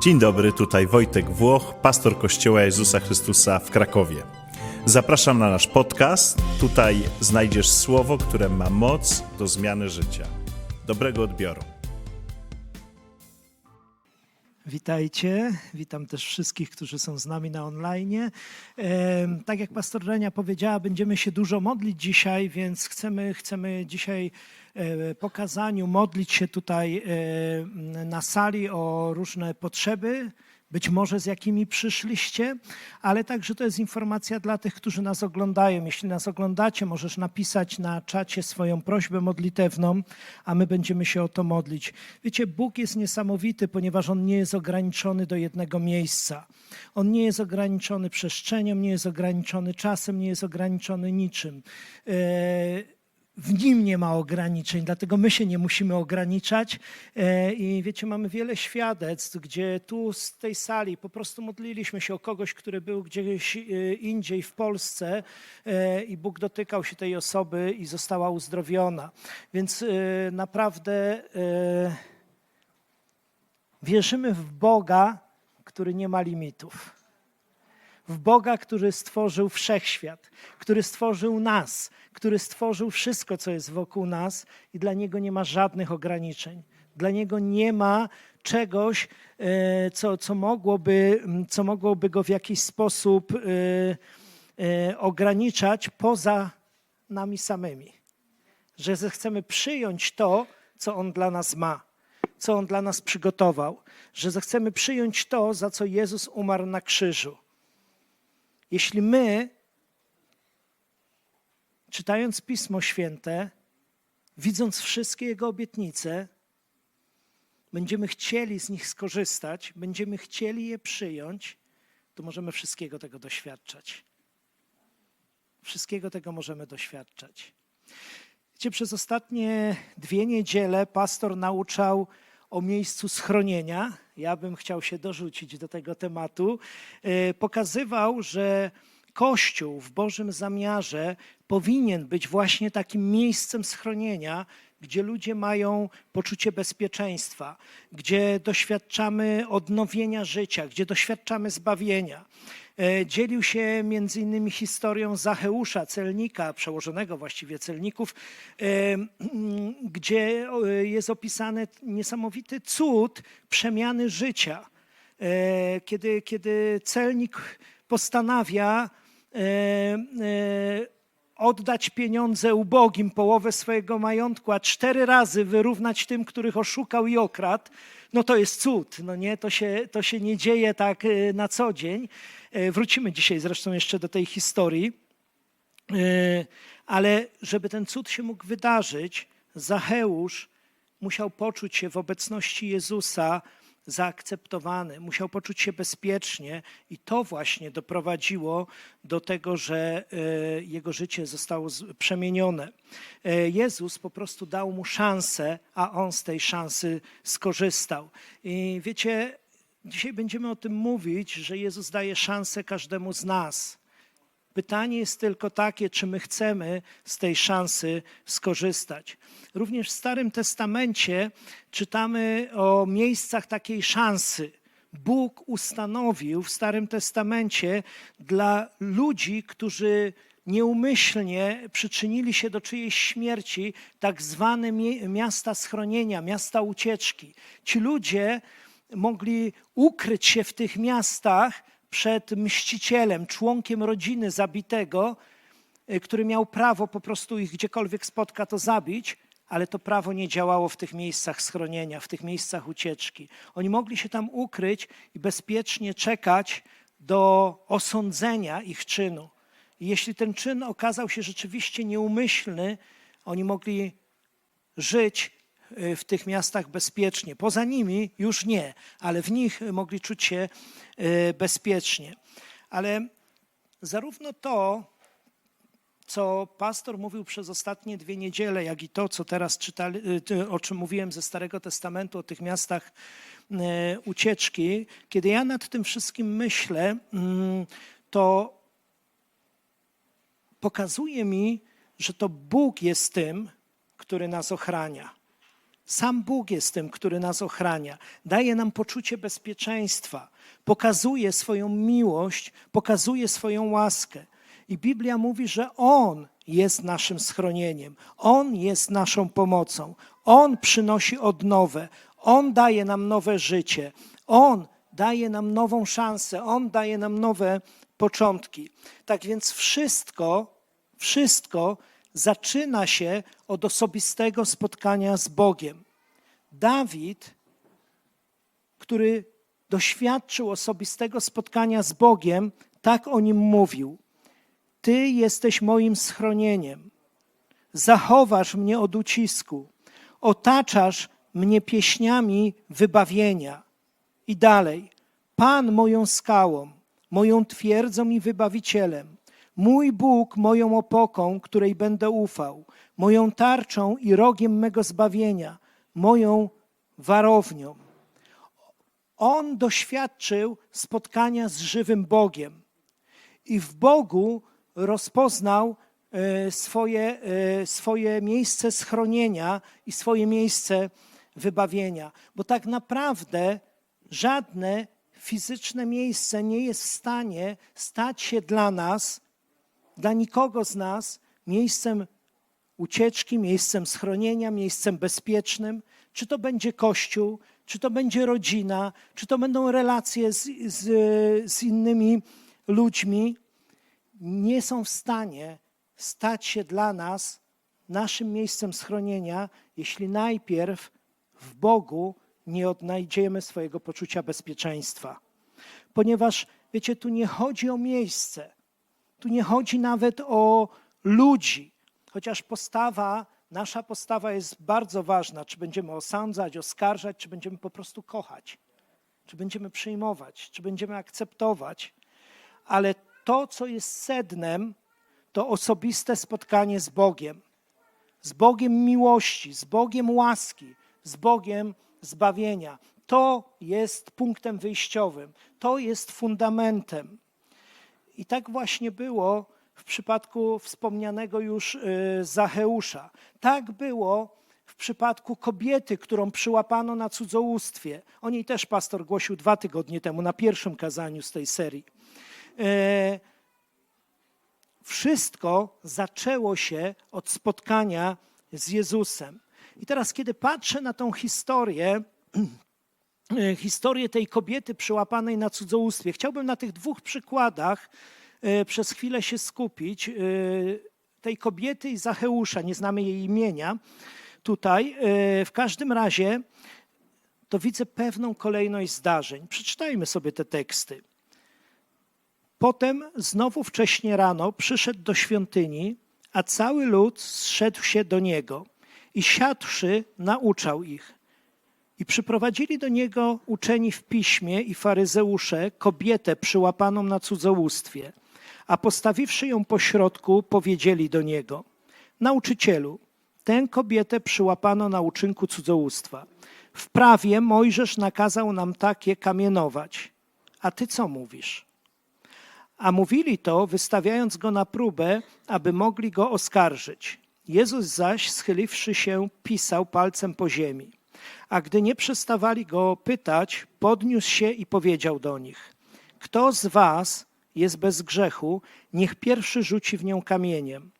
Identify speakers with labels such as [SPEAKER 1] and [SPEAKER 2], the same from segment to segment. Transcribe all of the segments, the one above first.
[SPEAKER 1] Dzień dobry, tutaj Wojtek Włoch, pastor Kościoła Jezusa Chrystusa w Krakowie. Zapraszam na nasz podcast. Tutaj znajdziesz słowo, które ma moc do zmiany życia. Dobrego odbioru.
[SPEAKER 2] Witajcie, witam też wszystkich, którzy są z nami na online. Tak jak pastor Renia powiedziała, będziemy się dużo modlić dzisiaj, więc chcemy, chcemy dzisiaj e, po kazaniu modlić się tutaj e, na sali o różne potrzeby, być może z jakimi przyszliście, ale także to jest informacja dla tych, którzy nas oglądają. Jeśli nas oglądacie, możesz napisać na czacie swoją prośbę modlitewną, a my będziemy się o to modlić. Wiecie, Bóg jest niesamowity, ponieważ On nie jest ograniczony do jednego miejsca. On nie jest ograniczony przestrzenią, nie jest ograniczony czasem, nie jest ograniczony niczym. E, w nim nie ma ograniczeń, dlatego my się nie musimy ograniczać. E, I wiecie, mamy wiele świadectw, gdzie tu z tej sali po prostu modliliśmy się o kogoś, który był gdzieś e, indziej w Polsce e, i Bóg dotykał się tej osoby i została uzdrowiona. Więc naprawdę wierzymy w Boga, który nie ma limitów w Boga, który stworzył wszechświat, który stworzył nas, który stworzył wszystko, co jest wokół nas i dla Niego nie ma żadnych ograniczeń. Dla Niego nie ma czegoś, e, co, co, mogłoby, co mogłoby Go w jakiś sposób e, e, ograniczać poza nami samymi. Że zechcemy przyjąć to, co On dla nas ma, co On dla nas przygotował, że zechcemy przyjąć to, za co Jezus umarł na krzyżu. Jeśli my, czytając Pismo Święte, widząc wszystkie Jego obietnice, będziemy chcieli z nich skorzystać, będziemy chcieli je przyjąć, to możemy wszystkiego tego doświadczać. Wszystkiego tego możemy doświadczać. Wiecie, przez ostatnie dwie niedziele pastor nauczał o miejscu schronienia. Ja bym chciał się dorzucić do tego tematu. E, Pokazywał, że Kościół w Bożym zamiarze powinien być właśnie takim miejscem schronienia, gdzie ludzie mają poczucie bezpieczeństwa, gdzie doświadczamy odnowienia życia, gdzie doświadczamy zbawienia. E, Dzielił się między innymi historią Zacheusza, celnika, przełożonego właściwie celników, e, gdzie o, jest opisany niesamowity cud przemiany życia. E, Kiedy, kiedy celnik postanawia e, e, oddać pieniądze ubogim, połowę swojego majątku, a cztery razy wyrównać tym, których oszukał i okradł, no to jest cud. No nie? To, się, to się nie dzieje tak e, na co dzień. E, Wrócimy dzisiaj zresztą jeszcze do tej historii. E, Ale żeby ten cud się mógł wydarzyć, Zacheusz musiał poczuć się w obecności Jezusa zaakceptowany, musiał poczuć się bezpiecznie i to właśnie doprowadziło do tego, że e, jego życie zostało przemienione. E, Jezus po prostu dał mu szansę, a on z tej szansy skorzystał. I wiecie, dzisiaj będziemy o tym mówić, że Jezus daje szansę każdemu z nas. Pytanie jest tylko takie, czy my chcemy z tej szansy skorzystać. Również w Starym Testamencie czytamy o miejscach takiej szansy. Bóg ustanowił w Starym Testamencie dla ludzi, którzy nieumyślnie przyczynili się do czyjejś śmierci, tak zwane miasta schronienia, miasta ucieczki. Ci ludzie mogli ukryć się w tych miastach przed mścicielem, członkiem rodziny zabitego, y, który miał prawo po prostu ich gdziekolwiek spotka to zabić, ale to prawo nie działało w tych miejscach schronienia, w tych miejscach ucieczki. Oni mogli się tam ukryć i bezpiecznie czekać do osądzenia ich czynu. I jeśli ten czyn okazał się rzeczywiście nieumyślny, oni mogli żyć w tych miastach bezpiecznie. Poza nimi już nie, ale w nich mogli czuć się y, bezpiecznie. Ale zarówno to, co pastor mówił przez ostatnie dwie niedziele, jak i to, co teraz czytali, y, o czym mówiłem ze Starego Testamentu, o tych miastach y, ucieczki, kiedy ja nad tym wszystkim myślę, mm, to pokazuje mi, że to Bóg jest tym, który nas ochrania. Sam Bóg jest tym, który nas ochrania, daje nam poczucie bezpieczeństwa, pokazuje swoją miłość, pokazuje swoją łaskę. I Biblia mówi, że On jest naszym schronieniem, On jest naszą pomocą, On przynosi odnowę, On daje nam nowe życie, On daje nam nową szansę, On daje nam nowe początki. Tak więc wszystko, wszystko zaczyna się od osobistego spotkania z Bogiem. Dawid, który doświadczył osobistego spotkania z Bogiem, tak o nim mówił. Ty jesteś moim schronieniem. Zachowasz mnie od ucisku. Otaczasz mnie pieśniami wybawienia. I dalej. Pan moją skałą, moją twierdzą i wybawicielem. Mój Bóg moją opoką, której będę ufał. Moją tarczą i rogiem mego zbawienia. Moją warownią. On doświadczył spotkania z żywym Bogiem i w Bogu rozpoznał e, swoje, e, swoje miejsce schronienia i swoje miejsce wybawienia. Bo tak naprawdę żadne fizyczne miejsce nie jest w stanie stać się dla nas, dla nikogo z nas, miejscem ucieczki, miejscem schronienia, miejscem bezpiecznym. Czy to będzie kościół, czy to będzie rodzina, czy to będą relacje z, z, z innymi ludźmi, nie są w stanie stać się dla nas naszym miejscem schronienia, jeśli najpierw w Bogu nie odnajdziemy swojego poczucia bezpieczeństwa. Ponieważ, wiecie, tu nie chodzi o miejsce, tu nie chodzi nawet o ludzi, chociaż postawa, nasza postawa jest bardzo ważna, czy będziemy osądzać, oskarżać, czy będziemy po prostu kochać, czy będziemy przyjmować, czy będziemy akceptować. Ale to, co jest sednem, to osobiste spotkanie z Bogiem. Z Bogiem miłości, z Bogiem łaski, z Bogiem zbawienia. To jest punktem wyjściowym, to jest fundamentem. I tak właśnie było w przypadku wspomnianego już y, Zacheusza. Tak było w przypadku kobiety, którą przyłapano na cudzołóstwie. O niej też pastor głosił dwa tygodnie temu na pierwszym kazaniu z tej serii. E, Wszystko zaczęło się od spotkania z Jezusem. I teraz, kiedy patrzę na tą historię, historię tej kobiety przyłapanej na cudzołóstwie, chciałbym na tych dwóch przykładach e, przez chwilę się skupić. e, Tej kobiety i Zacheusza, nie znamy jej imienia tutaj. E, W każdym razie to widzę pewną kolejność zdarzeń. Przeczytajmy sobie te teksty. Potem znowu wcześnie rano przyszedł do świątyni, a cały lud zszedł się do niego i siadłszy nauczał ich. I przyprowadzili do niego uczeni w piśmie i faryzeusze kobietę przyłapaną na cudzołóstwie, a postawiwszy ją pośrodku, powiedzieli do niego: Nauczycielu, tę kobietę przyłapano na uczynku cudzołóstwa. W prawie Mojżesz nakazał nam takie kamienować. A ty co mówisz? A mówili to, wystawiając go na próbę, aby mogli go oskarżyć. Jezus zaś, schyliwszy się, pisał palcem po ziemi. A gdy nie przestawali go pytać, podniósł się i powiedział do nich: Kto z was jest bez grzechu, niech pierwszy rzuci w nią kamieniem.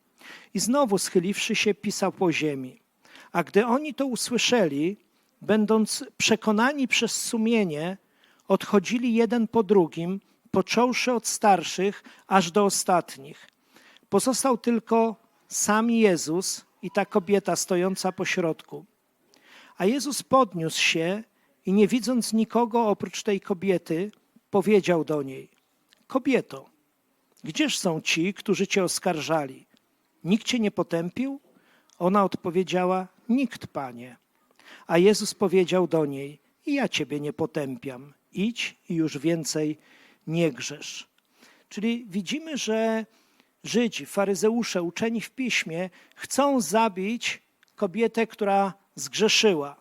[SPEAKER 2] I znowu schyliwszy się, pisał po ziemi. A gdy oni to usłyszeli, będąc przekonani przez sumienie, odchodzili jeden po drugim, począwszy od starszych aż do ostatnich. Pozostał tylko sam Jezus i ta kobieta stojąca po środku. A Jezus podniósł się i nie widząc nikogo oprócz tej kobiety, powiedział do niej: Kobieto, gdzież są ci, którzy cię oskarżali? Nikt cię nie potępił? Ona odpowiedziała: Nikt, panie. A Jezus powiedział do niej: ja ciebie nie potępiam. Idź i już więcej nie grzesz. Czyli widzimy, że Żydzi, faryzeusze, uczeni w piśmie chcą zabić kobietę, która zgrzeszyła,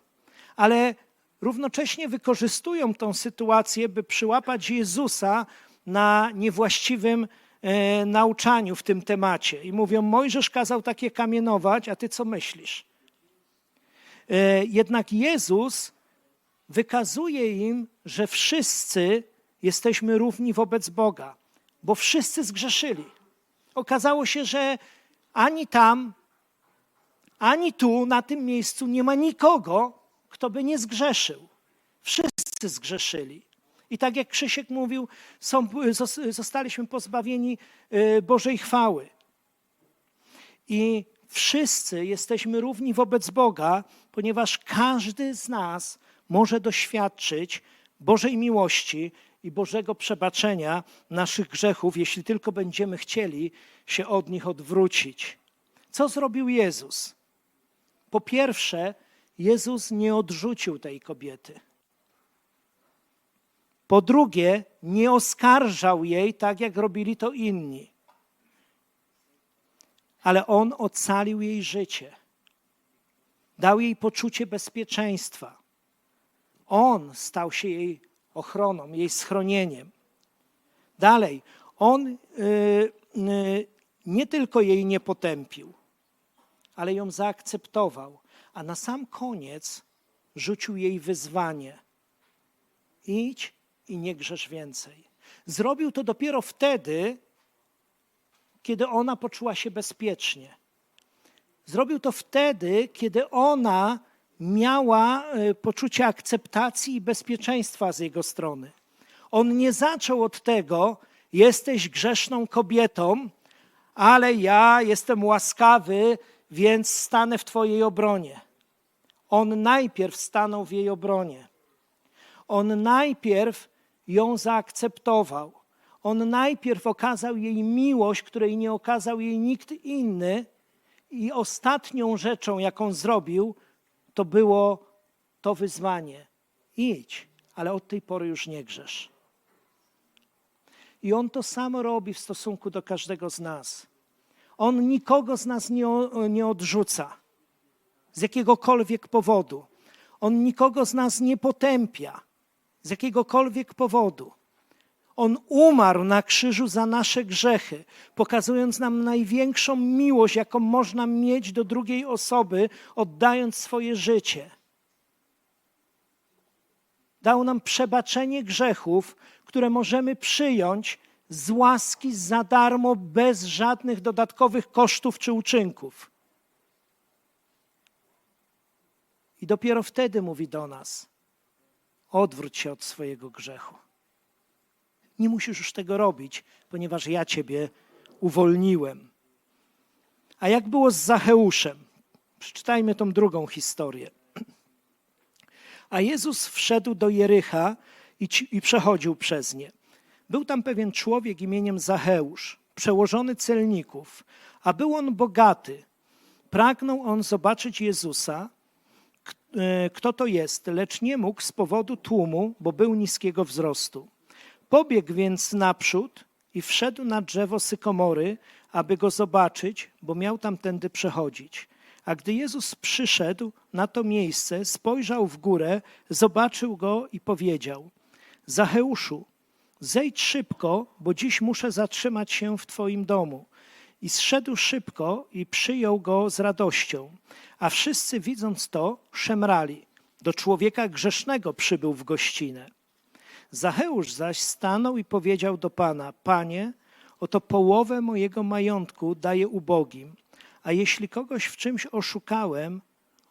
[SPEAKER 2] ale równocześnie wykorzystują tą sytuację, by przyłapać Jezusa na niewłaściwym e, nauczaniu w tym temacie. I mówią: Mojżesz kazał takie kamienować, a ty co myślisz? E, Jednak Jezus wykazuje im, że wszyscy jesteśmy równi wobec Boga, bo wszyscy zgrzeszyli. Okazało się, że ani tam, ani tu, na tym miejscu nie ma nikogo, kto by nie zgrzeszył. Wszyscy zgrzeszyli. I tak jak Krzysiek mówił, są, zos- zostaliśmy pozbawieni y, Bożej chwały. I wszyscy jesteśmy równi wobec Boga, ponieważ każdy z nas może doświadczyć Bożej miłości i Bożego przebaczenia naszych grzechów, jeśli tylko będziemy chcieli się od nich odwrócić. Co zrobił Jezus? Po pierwsze, Jezus nie odrzucił tej kobiety. Po drugie, nie oskarżał jej tak, jak robili to inni. Ale on ocalił jej życie. Dał jej poczucie bezpieczeństwa. On stał się jej ochroną, jej schronieniem. Dalej, on y, y, nie tylko jej nie potępił, ale ją zaakceptował, a na sam koniec rzucił jej wyzwanie: idź i nie grzesz więcej. Zrobił to dopiero wtedy, kiedy ona poczuła się bezpiecznie. Zrobił to wtedy, kiedy ona miała e, poczucie akceptacji i bezpieczeństwa z jego strony. On nie zaczął od tego, jesteś grzeszną kobietą, ale ja jestem łaskawy, więc stanę w Twojej obronie. On najpierw stanął w jej obronie. On najpierw ją zaakceptował. On najpierw okazał jej miłość, której nie okazał jej nikt inny. I ostatnią rzeczą, jaką zrobił, to było to wyzwanie. Idź, ale od tej pory już nie grzesz. I on to samo robi w stosunku do każdego z nas. On nikogo z nas nie, nie odrzuca z jakiegokolwiek powodu. On nikogo z nas nie potępia z jakiegokolwiek powodu. On umarł na krzyżu za nasze grzechy, pokazując nam największą miłość, jaką można mieć do drugiej osoby, oddając swoje życie. Dał nam przebaczenie grzechów, które możemy przyjąć z łaski za darmo, bez żadnych dodatkowych kosztów czy uczynków. I dopiero wtedy mówi do nas: odwróć się od swojego grzechu. Nie musisz już tego robić, ponieważ ja ciebie uwolniłem. A jak było z Zacheuszem? Przeczytajmy tą drugą historię. A Jezus wszedł do Jericha i, i przechodził przez nie. Był tam pewien człowiek imieniem Zacheusz, przełożony celników, a był on bogaty. Pragnął on zobaczyć Jezusa, e, kto to jest, lecz nie mógł z powodu tłumu, bo był niskiego wzrostu. Pobiegł więc naprzód i wszedł na drzewo sykomory, aby go zobaczyć, bo miał tamtędy przechodzić. A gdy Jezus przyszedł na to miejsce, spojrzał w górę, zobaczył go i powiedział: Zacheuszu, zejdź szybko, bo dziś muszę zatrzymać się w Twoim domu. I zszedł szybko i przyjął go z radością. A wszyscy widząc to, szemrali. Do człowieka grzesznego przybył w gościnę. Zacheusz zaś stanął i powiedział do Pana: Panie, oto połowę mojego majątku daję ubogim, a jeśli kogoś w czymś oszukałem,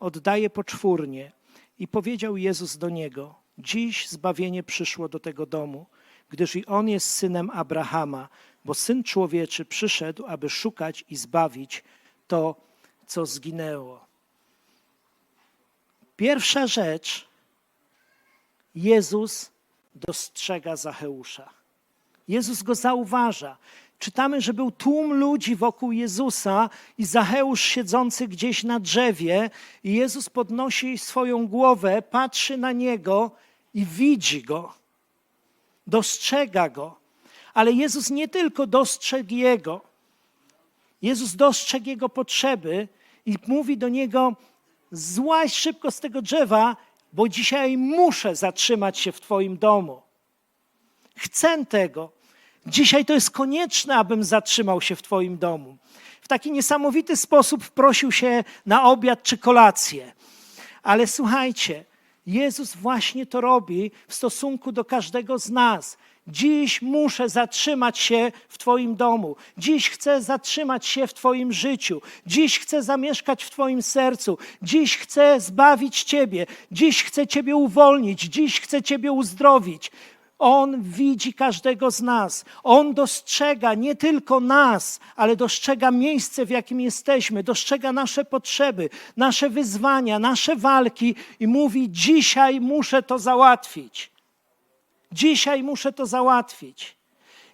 [SPEAKER 2] oddaję poczwórnie. I powiedział Jezus do niego: Dziś zbawienie przyszło do tego domu, gdyż i on jest synem Abrahama, bo syn człowieczy przyszedł, aby szukać i zbawić to, co zginęło. Pierwsza rzecz, Jezus dostrzega Zacheusza. Jezus go zauważa. Czytamy, że był tłum ludzi wokół Jezusa i Zacheusz siedzący gdzieś na drzewie i Jezus podnosi swoją głowę, patrzy na niego i widzi go. Dostrzega go. Ale Jezus nie tylko dostrzegł jego. Jezus dostrzegł jego potrzeby i mówi do niego: Złaź szybko z tego drzewa, bo dzisiaj muszę zatrzymać się w Twoim domu. Chcę tego. Dzisiaj to jest konieczne, abym zatrzymał się w Twoim domu. W taki niesamowity sposób prosił się na obiad czy kolację. Ale słuchajcie, Jezus właśnie to robi w stosunku do każdego z nas. Dziś muszę zatrzymać się w Twoim domu. Dziś chcę zatrzymać się w Twoim życiu. Dziś chcę zamieszkać w Twoim sercu. Dziś chcę zbawić Ciebie. Dziś chcę Ciebie uwolnić. Dziś chcę Ciebie uzdrowić. On widzi każdego z nas. On dostrzega nie tylko nas, ale dostrzega miejsce, w jakim jesteśmy, dostrzega nasze potrzeby, nasze wyzwania, nasze walki i mówi: Dzisiaj muszę to załatwić. Dzisiaj muszę to załatwić.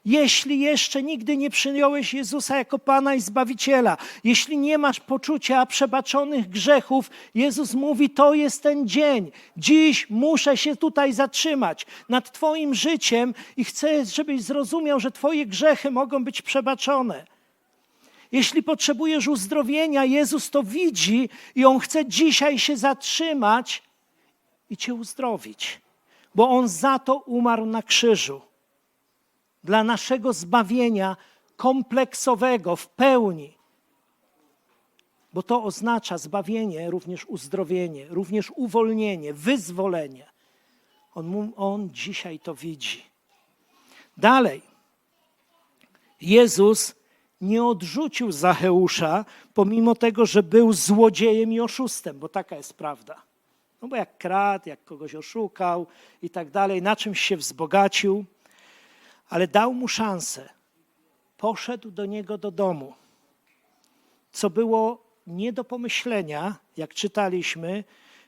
[SPEAKER 2] Jeśli jeszcze nigdy nie przyjąłeś Jezusa jako Pana i Zbawiciela, jeśli nie masz poczucia przebaczonych grzechów, Jezus mówi: To jest ten dzień. Dziś muszę się tutaj zatrzymać nad Twoim życiem i chcę, żebyś zrozumiał, że Twoje grzechy mogą być przebaczone. Jeśli potrzebujesz uzdrowienia, Jezus to widzi i On chce dzisiaj się zatrzymać i Cię uzdrowić, bo On za to umarł na krzyżu dla naszego zbawienia kompleksowego w pełni. Bo to oznacza zbawienie, również uzdrowienie, również uwolnienie, wyzwolenie. On, on dzisiaj to widzi. Dalej. Jezus nie odrzucił Zacheusza, pomimo tego, że był złodziejem i oszustem, bo taka jest prawda. No bo jak kradł, jak kogoś oszukał i tak dalej, na czymś się wzbogacił ale dał mu szansę. Poszedł do niego do domu, co było nie do pomyślenia, jak czytaliśmy,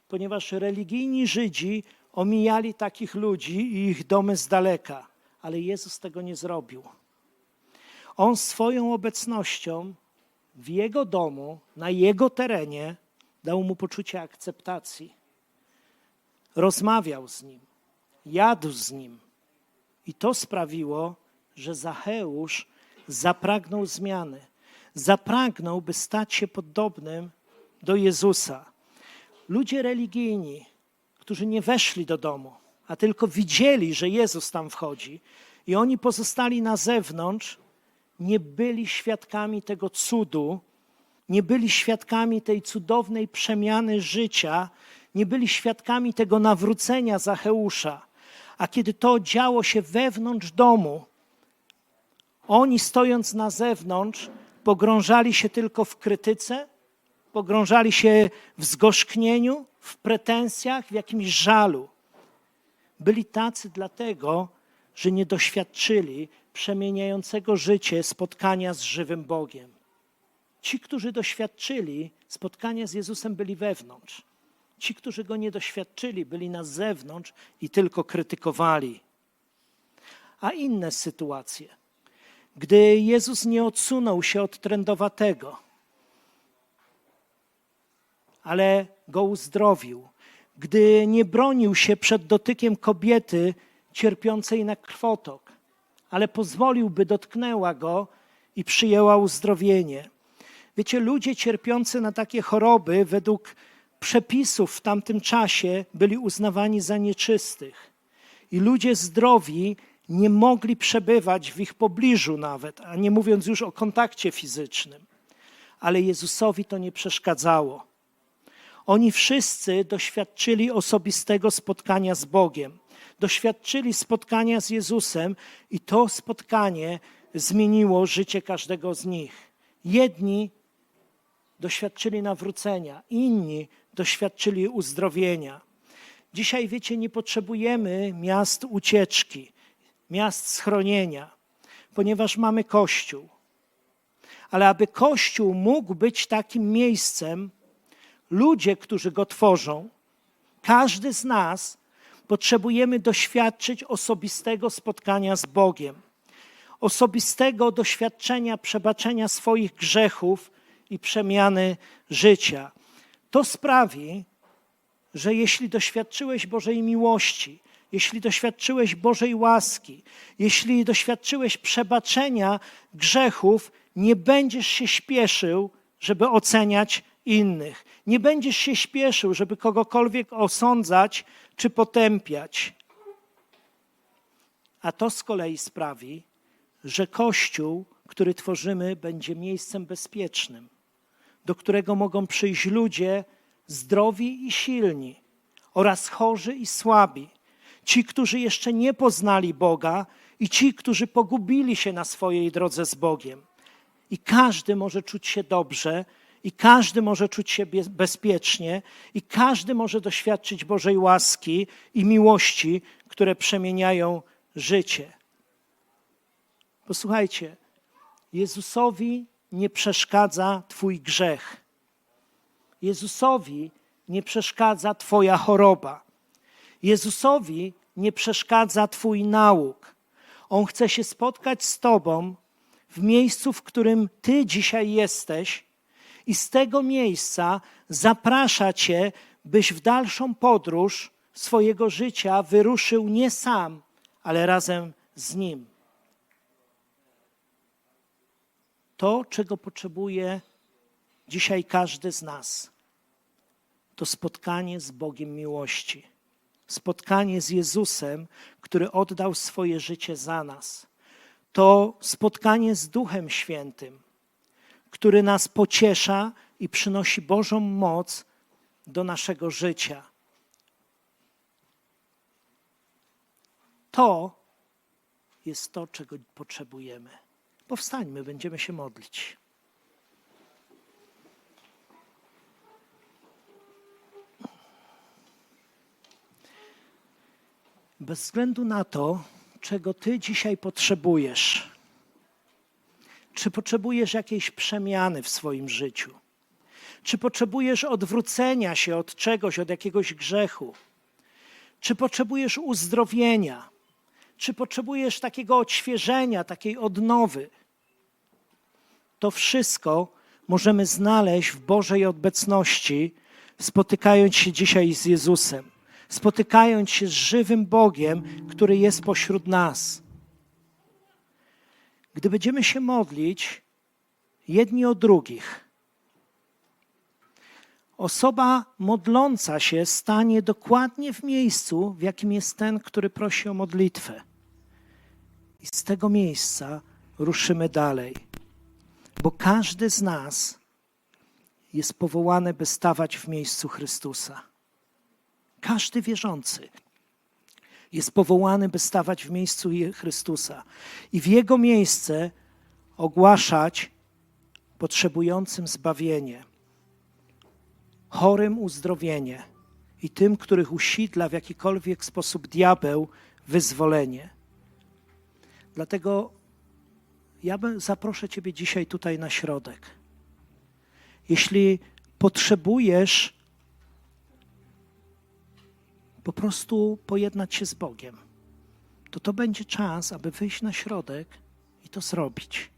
[SPEAKER 2] ponieważ religijni Żydzi omijali takich ludzi i ich domy z daleka, ale Jezus tego nie zrobił. On swoją obecnością w jego domu, na jego terenie, dał mu poczucie akceptacji. Rozmawiał z nim, jadł z nim. I to sprawiło, że Zacheusz zapragnął zmiany. Zapragnął, by stać się podobnym do Jezusa. Ludzie religijni, którzy nie weszli do domu, a tylko widzieli, że Jezus tam wchodzi, i oni pozostali na zewnątrz, nie byli świadkami tego cudu, nie byli świadkami tej cudownej przemiany życia, nie byli świadkami tego nawrócenia Zacheusza. A kiedy to działo się wewnątrz domu, oni stojąc na zewnątrz, pogrążali się tylko w krytyce, pogrążali się w zgorzknieniu, w pretensjach, w jakimś żalu. Byli tacy dlatego, że nie doświadczyli przemieniającego życie spotkania z żywym Bogiem. Ci, którzy doświadczyli spotkania z Jezusem, byli wewnątrz. Ci, którzy go nie doświadczyli, byli na zewnątrz i tylko krytykowali. A inne sytuacje. Gdy Jezus nie odsunął się od trędowatego, ale go uzdrowił, gdy nie bronił się przed dotykiem kobiety cierpiącej na krwotok, ale pozwolił, by dotknęła go i przyjęła uzdrowienie. Wiecie, ludzie cierpiący na takie choroby według przepisów w tamtym czasie byli uznawani za nieczystych. I ludzie zdrowi nie mogli przebywać w ich pobliżu nawet, a nie mówiąc już o kontakcie fizycznym. Ale Jezusowi to nie przeszkadzało. Oni wszyscy doświadczyli osobistego spotkania z Bogiem, doświadczyli spotkania z Jezusem, i to spotkanie zmieniło życie każdego z nich. Jedni doświadczyli nawrócenia, inni doświadczyli uzdrowienia. Dzisiaj, wiecie, nie potrzebujemy miast ucieczki, miast schronienia, ponieważ mamy Kościół. Ale aby Kościół mógł być takim miejscem, ludzie, którzy go tworzą, każdy z nas potrzebujemy doświadczyć osobistego spotkania z Bogiem, osobistego doświadczenia przebaczenia swoich grzechów i przemiany życia. To sprawi, że jeśli doświadczyłeś Bożej miłości, jeśli doświadczyłeś Bożej łaski, jeśli doświadczyłeś przebaczenia grzechów, nie będziesz się śpieszył, żeby oceniać innych. Nie będziesz się śpieszył, żeby kogokolwiek osądzać czy potępiać. A to z kolei sprawi, że Kościół, który tworzymy, będzie miejscem bezpiecznym, do którego mogą przyjść ludzie zdrowi i silni, oraz chorzy i słabi, ci, którzy jeszcze nie poznali Boga i ci, którzy pogubili się na swojej drodze z Bogiem. I każdy może czuć się dobrze, i każdy może czuć się be- bezpiecznie, i każdy może doświadczyć Bożej łaski i miłości, które przemieniają życie. Posłuchajcie, Jezusowi nie przeszkadza Twój grzech. Jezusowi nie przeszkadza Twoja choroba. Jezusowi nie przeszkadza Twój nauk. On chce się spotkać z Tobą w miejscu, w którym Ty dzisiaj jesteś, i z tego miejsca zaprasza Cię, byś w dalszą podróż swojego życia wyruszył nie sam, ale razem z Nim. To, czego potrzebuje dzisiaj każdy z nas, to spotkanie z Bogiem miłości. Spotkanie z Jezusem, który oddał swoje życie za nas. To spotkanie z Duchem Świętym, który nas pociesza i przynosi Bożą moc do naszego życia. To jest to, czego potrzebujemy. Powstańmy, będziemy się modlić. Bez względu na to, czego Ty dzisiaj potrzebujesz, czy potrzebujesz jakiejś przemiany w swoim życiu, czy potrzebujesz odwrócenia się od czegoś, od jakiegoś grzechu, czy potrzebujesz uzdrowienia, czy potrzebujesz takiego odświeżenia, takiej odnowy, to wszystko możemy znaleźć w Bożej obecności, spotykając się dzisiaj z Jezusem, spotykając się z żywym Bogiem, który jest pośród nas. Gdy będziemy się modlić jedni o drugich, osoba modląca się stanie dokładnie w miejscu, w jakim jest ten, który prosi o modlitwę. I z tego miejsca ruszymy dalej bo każdy z nas jest powołany, by stawać w miejscu Chrystusa. Każdy wierzący jest powołany, by stawać w miejscu Chrystusa i w Jego miejsce ogłaszać potrzebującym zbawienie, chorym uzdrowienie i tym, których usidla w jakikolwiek sposób diabeł, wyzwolenie. Dlatego ja zaproszę Ciebie dzisiaj tutaj na środek. Jeśli potrzebujesz po prostu pojednać się z Bogiem, to to będzie czas, aby wyjść na środek i to zrobić.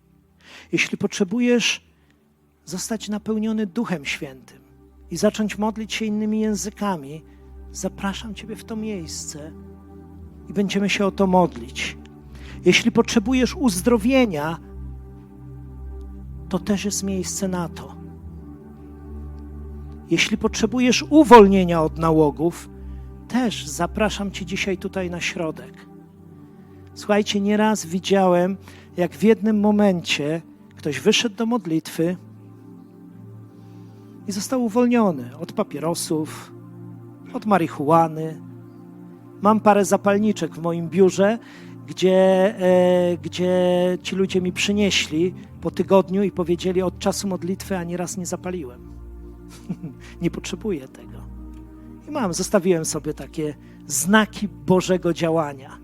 [SPEAKER 2] Jeśli potrzebujesz zostać napełniony Duchem Świętym i zacząć modlić się innymi językami, zapraszam Ciebie w to miejsce i będziemy się o to modlić. Jeśli potrzebujesz uzdrowienia, to też jest miejsce na to. Jeśli potrzebujesz uwolnienia od nałogów, też zapraszam Cię dzisiaj tutaj na środek. Słuchajcie, nieraz widziałem, jak w jednym momencie ktoś wyszedł do modlitwy i został uwolniony od papierosów, od marihuany. Mam parę zapalniczek w moim biurze, gdzie, e, gdzie ci ludzie mi przynieśli po tygodniu i powiedzieli: Od czasu modlitwy ani raz nie zapaliłem. nie potrzebuję tego. I mam, zostawiłem sobie takie znaki Bożego działania.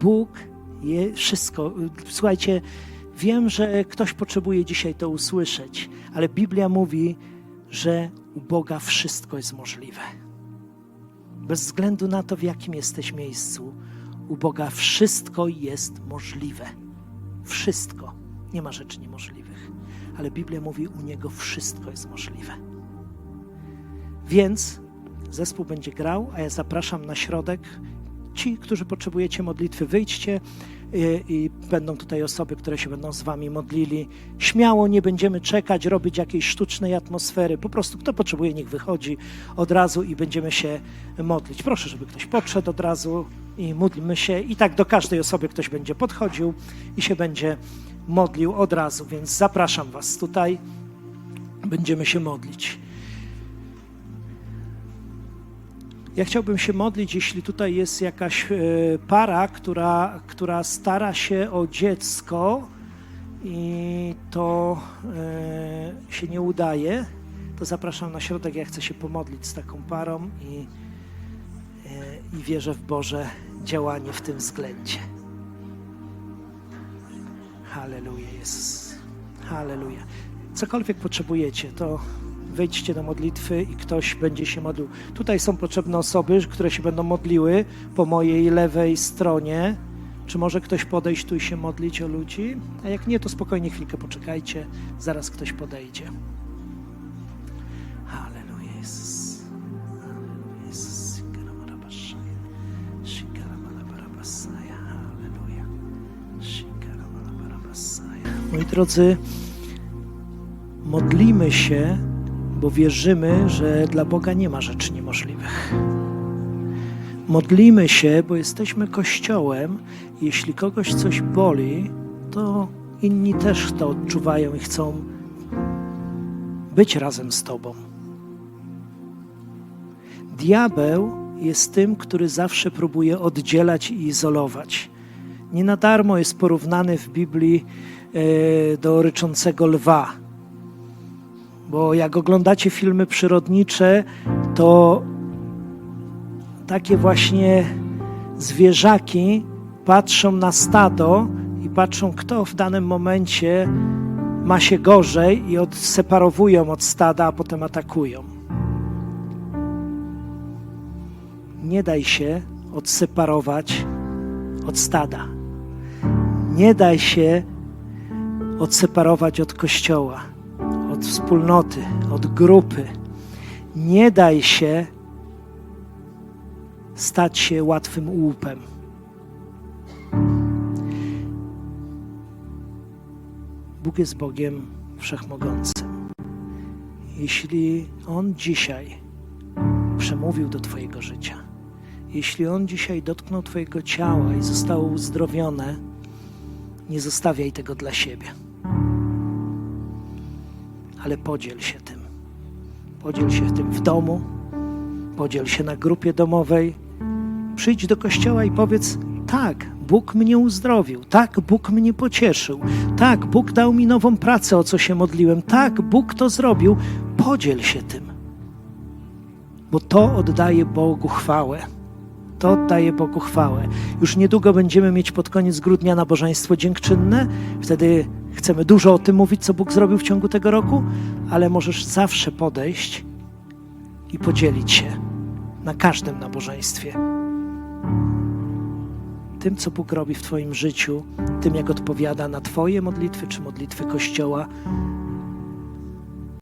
[SPEAKER 2] Bóg je wszystko. Słuchajcie, wiem, że ktoś potrzebuje dzisiaj to usłyszeć, ale Biblia mówi, że u Boga wszystko jest możliwe. Bez względu na to, w jakim jesteś miejscu, u Boga wszystko jest możliwe. Wszystko. Nie ma rzeczy niemożliwych. Ale Biblia mówi, u Niego wszystko jest możliwe. Więc zespół będzie grał, a ja zapraszam na środek. Ci, którzy potrzebujecie modlitwy, wyjdźcie i, i będą tutaj osoby, które się będą z Wami modlili. Śmiało nie będziemy czekać, robić jakiejś sztucznej atmosfery. Po prostu kto potrzebuje, niech wychodzi od razu i będziemy się modlić. Proszę, żeby ktoś podszedł od razu i módlmy się. I tak do każdej osoby ktoś będzie podchodził i się będzie modlił od razu. Więc zapraszam Was tutaj. Będziemy się modlić. Ja chciałbym się modlić, jeśli tutaj jest jakaś e, para, która, która stara się o dziecko i to e, się nie udaje, to zapraszam na środek. Ja chcę się pomodlić z taką parą i, e, i wierzę w Boże działanie w tym względzie. Halleluja, Jezus. Halleluja. Cokolwiek potrzebujecie, to wejdźcie do modlitwy i ktoś będzie się modlił. Tutaj są potrzebne osoby, które się będą modliły po mojej lewej stronie. Czy może ktoś podejść tu i się modlić o ludzi? A jak nie, to spokojnie chwilkę poczekajcie, zaraz ktoś podejdzie. Halleluja. Moi drodzy, modlimy się, bo wierzymy, że dla Boga nie ma rzeczy niemożliwych. Modlimy się, bo jesteśmy Kościołem. Jeśli kogoś coś boli, to inni też to odczuwają i chcą być razem z Tobą. Diabeł jest tym, który zawsze próbuje oddzielać i izolować. Nie na darmo jest porównany w Biblii e, do ryczącego lwa. Bo jak oglądacie filmy przyrodnicze, to takie właśnie zwierzaki patrzą na stado i patrzą, kto w danym momencie ma się gorzej i odseparowują od stada, a potem atakują. Nie daj się odseparować od stada. Nie daj się odseparować od kościoła, od wspólnoty, od grupy. Nie daj się stać się łatwym łupem. Bóg jest Bogiem wszechmogącym. Jeśli On dzisiaj przemówił do Twojego życia, jeśli On dzisiaj dotknął Twojego ciała i zostało uzdrowione, nie zostawiaj tego dla siebie. Ale podziel się tym. Podziel się tym w domu, podziel się na grupie domowej. Przyjdź do kościoła i powiedz: Tak, Bóg mnie uzdrowił, tak, Bóg mnie pocieszył, tak, Bóg dał mi nową pracę, o co się modliłem, tak, Bóg to zrobił. Podziel się tym, bo to oddaje Bogu chwałę. To oddaje Bogu chwałę. Już niedługo będziemy mieć pod koniec grudnia nabożeństwo dziękczynne. Wtedy chcemy dużo o tym mówić, co Bóg zrobił w ciągu tego roku, ale możesz zawsze podejść i podzielić się na każdym nabożeństwie. Tym, co Bóg robi w Twoim życiu, tym, jak odpowiada na Twoje modlitwy czy modlitwy Kościoła,